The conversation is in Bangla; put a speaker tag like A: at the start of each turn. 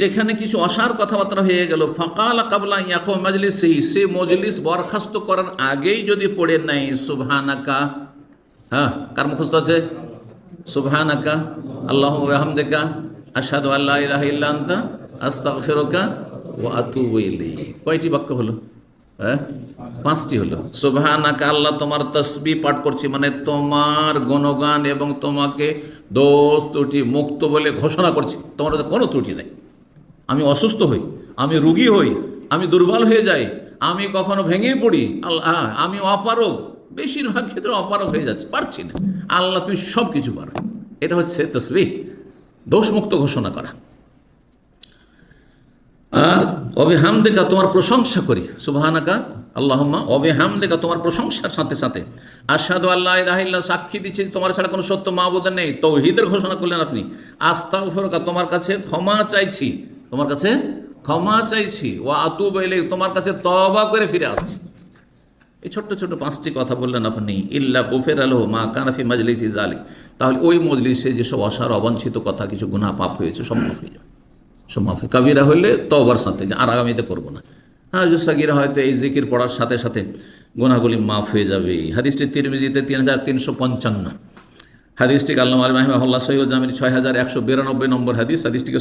A: যেখানে কিছু অসার কথাবার্তা হয়ে গেল। ফাকাল কাবলা ইয়াকো মজলিস সেই সে মজলিস বরখাস্ত করার আগেই যদি পড়ে নাই, সুবহানাকা। হ্যাঁ কার মুখস্থ আছে? সুবহানাকা আল্লাহ হামদেকা আশহাদু আল্লা ইলাহা ইল্লা আনতা, আস্তাগফিরুকা ওয়া আতুবু ইলাইক। কয়টি বাক্য হলো? হ্যাঁ পাঁচটি হলো। সুবহানাকা, আল্লাহ তোমার তসবি পাঠ করছি মানে তোমার গণগান এবং তোমাকে দোষ ত্রুটি মুক্ত বলে ঘোষণা করছি। তোমার কোনো ত্রুটি নেই। আমি অসুস্থ হই, আমি রুগী হই, আমি দুর্বল হয়ে যাই, আমি কখনো ভেঙে পড়ি, আল্লাহ আমি অপারক বেশিরভাগ ক্ষেত্রে অপারক হয়ে যাচ্ছে, পারছি না। আল্লাহ তুমি সব কিছু পারো। এটা হচ্ছে তসবি দোষমুক্ত ঘোষণা করা। আর অবে হামদেকা তোমার প্রশংসা করি, সুবাহানাকা, আল্লাহম্মা অবে হামদেকা তোমার প্রশংসার সাথে সাথে। আসাদু আল্লাহ রাহিল্লা সাক্ষী দিচ্ছে তোমার ছাড়া কোনো সত্য মাহবুদ নেই, তৌহিদের ঘোষণা করলেন আপনি। আস্তা ফরকা তোমার কাছে ক্ষমা চাইছি। তোমার কাছে ক্ষমা চাইছি। ও আতু বইলে তোমার কাছে তবা করে ফিরে আসছি। এই ছোট্ট ছোট্ট পাঁচটি কথা বললেন আপনি, ইল্লা কুফের আলহ মা কানাফি মাজলিস ইজালি তাহলে ওই মজলিসে যেসব অসার, অবাঞ্ছিত কথা, কিছু গুনাহ পাপ হয়েছে, সব মাফ হয়ে যাবে। কাবিরা হলে তবার সাথে আর আগামীতে করব না। হ্যাঁ সাগিরা হয়তো এই জিকির পড়ার সাথে সাথে গুনাহগুলি মাফ হয়ে যাবে। হাদিসটি তিরমিজিতে তিন হাজার তিনশো পঞ্চান্ন। হাদিসটি আল্লাহ আলী মাহিমাহুল্লাহ সৈয়দ জামির ছয় হাজার একশো বিরানব্বই নম্বর হাদিস। হাদিসটিকে